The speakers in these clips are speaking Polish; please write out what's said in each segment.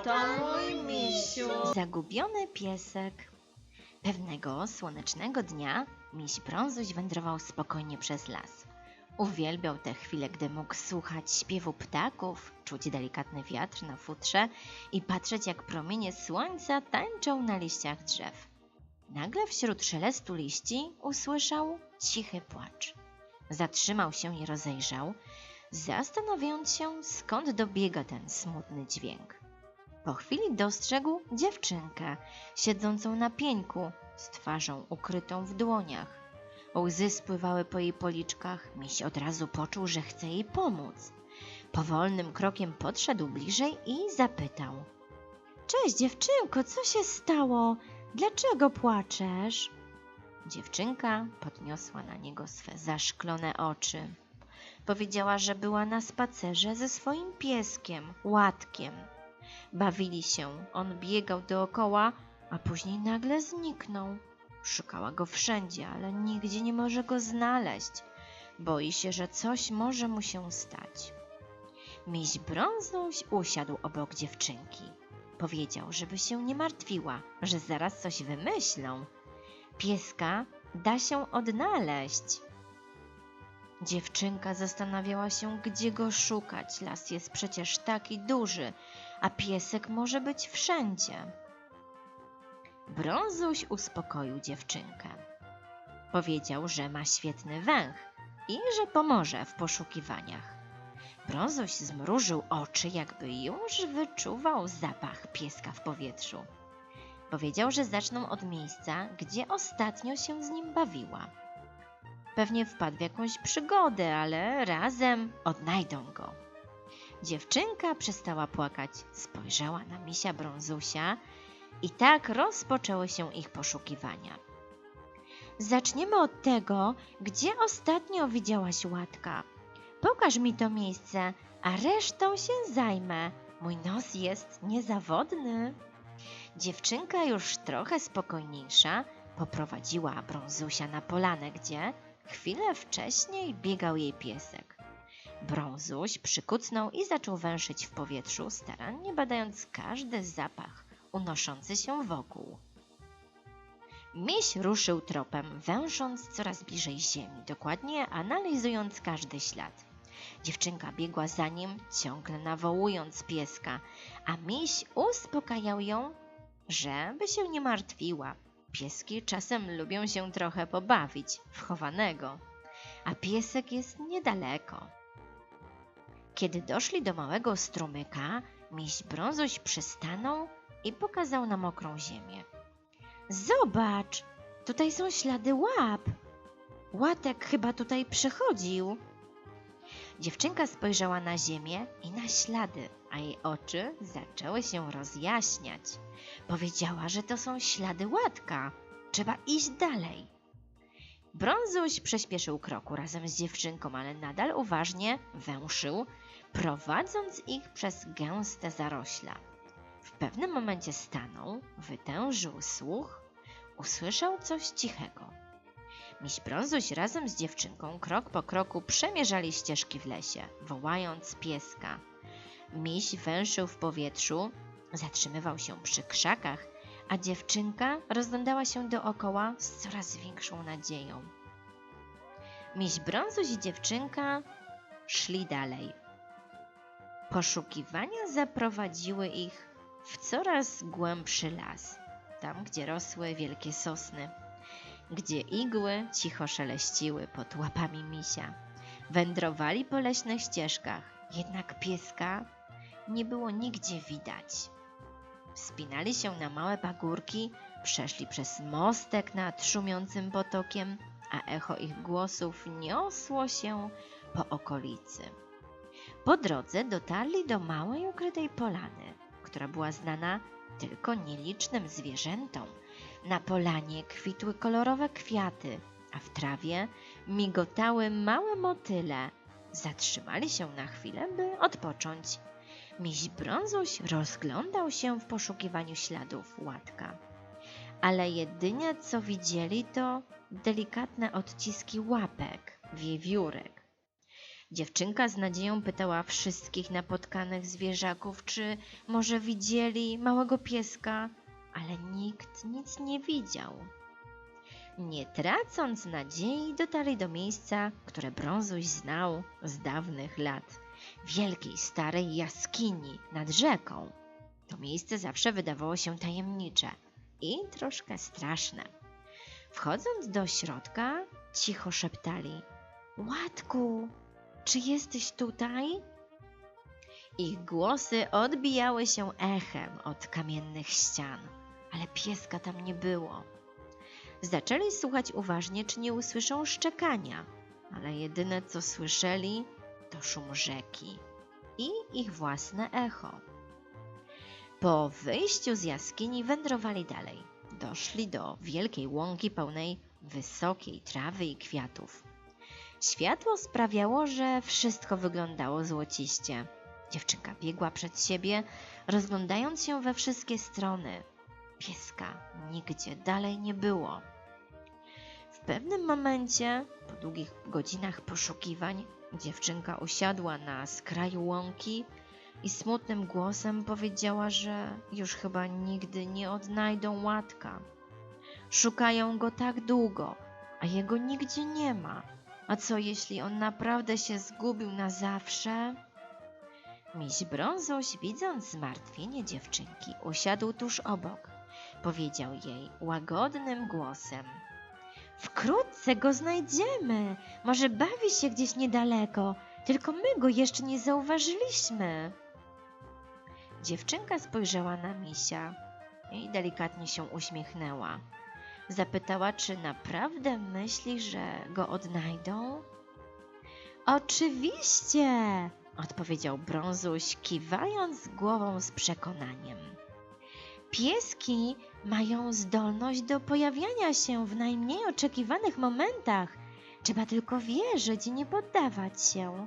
Oto mój misiu. Zagubiony piesek. Pewnego słonecznego dnia miś brązuś wędrował spokojnie przez las. Uwielbiał te chwile, gdy mógł słuchać śpiewu ptaków, czuć delikatny wiatr na futrze i patrzeć, jak promienie słońca tańczą na liściach drzew. Nagle wśród szelestu liści usłyszał cichy płacz. Zatrzymał się i rozejrzał, zastanawiając się, skąd dobiega ten smutny dźwięk. Po chwili dostrzegł dziewczynkę siedzącą na pieńku z twarzą ukrytą w dłoniach. Łzy spływały po jej policzkach. Miś od razu poczuł, że chce jej pomóc. Powolnym krokiem podszedł bliżej i zapytał: Cześć, dziewczynko, co się stało? Dlaczego płaczesz? Dziewczynka podniosła na niego swe zaszklone oczy. Powiedziała, że była na spacerze ze swoim pieskiem, łatkiem. Bawili się, on biegał dookoła, a później nagle zniknął. Szukała go wszędzie, ale nigdzie nie może go znaleźć. Boi się, że coś może mu się stać. Miś brązuś usiadł obok dziewczynki. Powiedział, żeby się nie martwiła, że zaraz coś wymyślą. Pieska da się odnaleźć. Dziewczynka zastanawiała się, gdzie go szukać. Las jest przecież taki duży, a piesek może być wszędzie. Brązuś uspokoił dziewczynkę. Powiedział, że ma świetny węch i że pomoże w poszukiwaniach. Brązuś zmrużył oczy, jakby już wyczuwał zapach pieska w powietrzu. Powiedział, że zaczną od miejsca, gdzie ostatnio się z nim bawiła. Pewnie wpadł w jakąś przygodę, ale razem odnajdą go. Dziewczynka przestała płakać, spojrzała na misia brązusia i tak rozpoczęły się ich poszukiwania. Zaczniemy od tego, gdzie ostatnio widziałaś łatka. Pokaż mi to miejsce, a resztą się zajmę. Mój nos jest niezawodny. Dziewczynka już trochę spokojniejsza poprowadziła brązusia na polanę, gdzie chwilę wcześniej biegał jej piesek. Brązuś przykucnął i zaczął węszyć w powietrzu, starannie badając każdy zapach unoszący się wokół. Miś ruszył tropem, węsząc coraz bliżej ziemi, dokładnie analizując każdy ślad. Dziewczynka biegła za nim, ciągle nawołując pieska, a miś uspokajał ją, żeby się nie martwiła. Pieski czasem lubią się trochę pobawić w chowanego, a piesek jest niedaleko. Kiedy doszli do małego strumyka, miś brązuś przystanął i pokazał na mokrą ziemię. Zobacz, tutaj są ślady łap. Łatek chyba tutaj przechodził. Dziewczynka spojrzała na ziemię i na ślady, a jej oczy zaczęły się rozjaśniać. Powiedziała, że to są ślady łatka. Trzeba iść dalej. Brązuś przyspieszył kroku razem z dziewczynką, ale nadal uważnie węszył, prowadząc ich przez gęste zarośla. W pewnym momencie stanął, wytężył słuch, usłyszał coś cichego. Miś Brązuś razem z dziewczynką krok po kroku przemierzali ścieżki w lesie, wołając pieska. Miś węszył w powietrzu, zatrzymywał się przy krzakach, a dziewczynka rozglądała się dookoła z coraz większą nadzieją. Miś Brązuś i dziewczynka szli dalej. Poszukiwania zaprowadziły ich w coraz głębszy las, tam gdzie rosły wielkie sosny, gdzie igły cicho szeleściły pod łapami misia. Wędrowali po leśnych ścieżkach, jednak pieska nie było nigdzie widać. Wspinali się na małe pagórki, przeszli przez mostek nad szumiącym potokiem, a echo ich głosów niosło się po okolicy. Po drodze dotarli do małej ukrytej polany, która była znana tylko nielicznym zwierzętom. Na polanie kwitły kolorowe kwiaty, a w trawie migotały małe motyle. Zatrzymali się na chwilę, by odpocząć. Miś Brązuś rozglądał się w poszukiwaniu śladów łatka. Ale jedynie co widzieli to delikatne odciski łapek, wiewiórek. Dziewczynka z nadzieją pytała wszystkich napotkanych zwierzaków, czy może widzieli małego pieska, ale nikt nic nie widział. Nie tracąc nadziei, dotarli do miejsca, które Brązuś znał z dawnych lat wielkiej, starej jaskini nad rzeką. To miejsce zawsze wydawało się tajemnicze i troszkę straszne. Wchodząc do środka, cicho szeptali: Łatku, czy jesteś tutaj? Ich głosy odbijały się echem od kamiennych ścian, ale pieska tam nie było. Zaczęli słuchać uważnie, czy nie usłyszą szczekania, ale jedyne co słyszeli to szum rzeki i ich własne echo. Po wyjściu z jaskini wędrowali dalej. Doszli do wielkiej łąki pełnej wysokiej trawy i kwiatów. Światło sprawiało, że wszystko wyglądało złociście. Dziewczynka biegła przed siebie, rozglądając się we wszystkie strony. Pieska nigdzie dalej nie było. W pewnym momencie, po długich godzinach poszukiwań, dziewczynka usiadła na skraju łąki i smutnym głosem powiedziała, że już chyba nigdy nie odnajdą łatka. Szukają go tak długo, a jego nigdzie nie ma. A co jeśli on naprawdę się zgubił na zawsze? Miś Brązoś, widząc zmartwienie dziewczynki, usiadł tuż obok. Powiedział jej łagodnym głosem: Wkrótce go znajdziemy. Może bawi się gdzieś niedaleko, tylko my go jeszcze nie zauważyliśmy. Dziewczynka spojrzała na misia i delikatnie się uśmiechnęła. Zapytała, czy naprawdę myśli, że go odnajdą? Oczywiście, odpowiedział Brązuś, kiwając głową z przekonaniem. Pieski mają zdolność do pojawiania się w najmniej oczekiwanych momentach. Trzeba tylko wierzyć i nie poddawać się.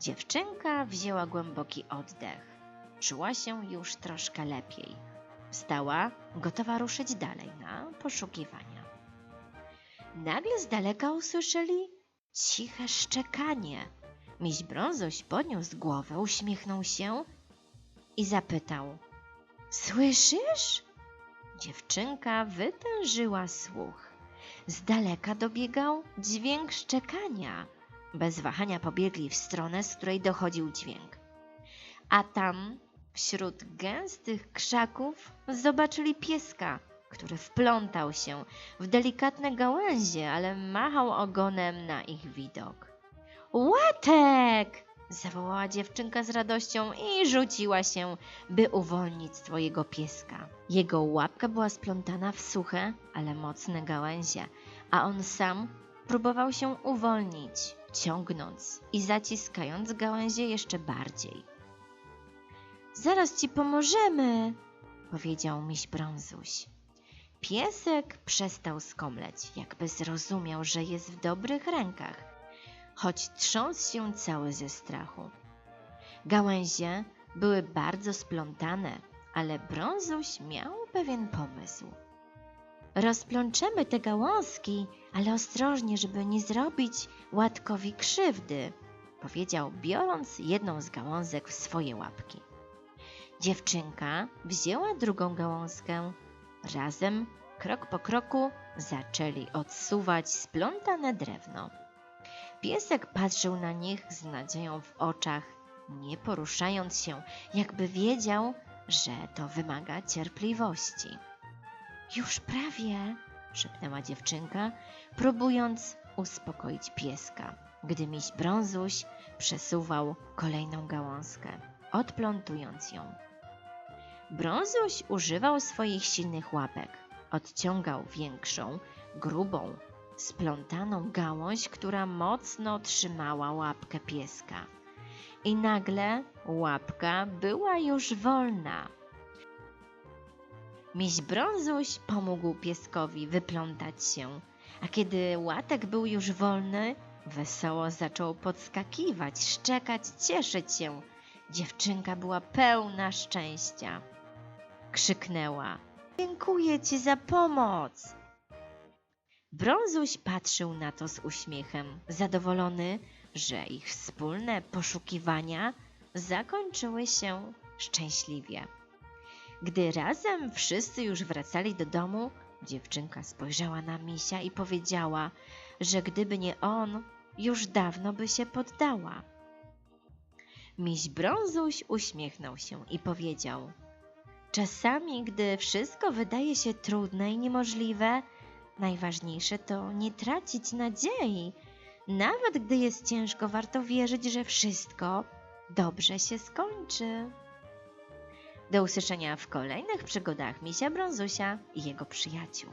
Dziewczynka wzięła głęboki oddech. Czuła się już troszkę lepiej. Wstała, gotowa ruszyć dalej na poszukiwania. Nagle z daleka usłyszeli ciche szczekanie. Miś Brązoś podniósł głowę, uśmiechnął się i zapytał: Słyszysz? Dziewczynka wytężyła słuch. Z daleka dobiegał dźwięk szczekania. Bez wahania pobiegli w stronę, z której dochodził dźwięk. A tam, wśród gęstych krzaków, zobaczyli pieska, który wplątał się w delikatne gałęzie, ale machał ogonem na ich widok. Łatek! zawołała dziewczynka z radością i rzuciła się, by uwolnić swojego pieska. Jego łapka była splątana w suche, ale mocne gałęzie, a on sam próbował się uwolnić, ciągnąc i zaciskając gałęzie jeszcze bardziej. Zaraz ci pomożemy, powiedział miś Brązuś. Piesek przestał skomleć, jakby zrozumiał, że jest w dobrych rękach choć trząsł się cały ze strachu. Gałęzie były bardzo splątane, ale Brązuś miał pewien pomysł. Rozplączemy te gałązki, ale ostrożnie, żeby nie zrobić łatkowi krzywdy, powiedział, biorąc jedną z gałązek w swoje łapki. Dziewczynka wzięła drugą gałązkę. Razem, krok po kroku, zaczęli odsuwać splątane drewno. Piesek patrzył na nich z nadzieją w oczach, nie poruszając się, jakby wiedział, że to wymaga cierpliwości. Już prawie, szepnęła dziewczynka, próbując uspokoić pieska, gdy miś brązuś przesuwał kolejną gałązkę, odplątując ją. Brązuś używał swoich silnych łapek, odciągał większą, grubą, splątaną gałąź, która mocno trzymała łapkę pieska. I nagle łapka była już wolna. Miś Brązuś pomógł pieskowi wyplątać się, a kiedy łatek był już wolny, wesoło zaczął podskakiwać, szczekać, cieszyć się. Dziewczynka była pełna szczęścia. Krzyknęła: Dziękuję ci za pomoc! Brązuś patrzył na to z uśmiechem. Zadowolony że ich wspólne poszukiwania zakończyły się szczęśliwie. Gdy razem wszyscy już wracali do domu, dziewczynka spojrzała na misia i powiedziała, że gdyby nie on, już dawno by się poddała. Miś Brązuś uśmiechnął się i powiedział: Czasami, gdy wszystko wydaje się trudne i niemożliwe, najważniejsze to nie tracić nadziei. Nawet gdy jest ciężko, warto wierzyć, że wszystko dobrze się skończy. Do usłyszenia w kolejnych przygodach Misia Brązusia i jego przyjaciół.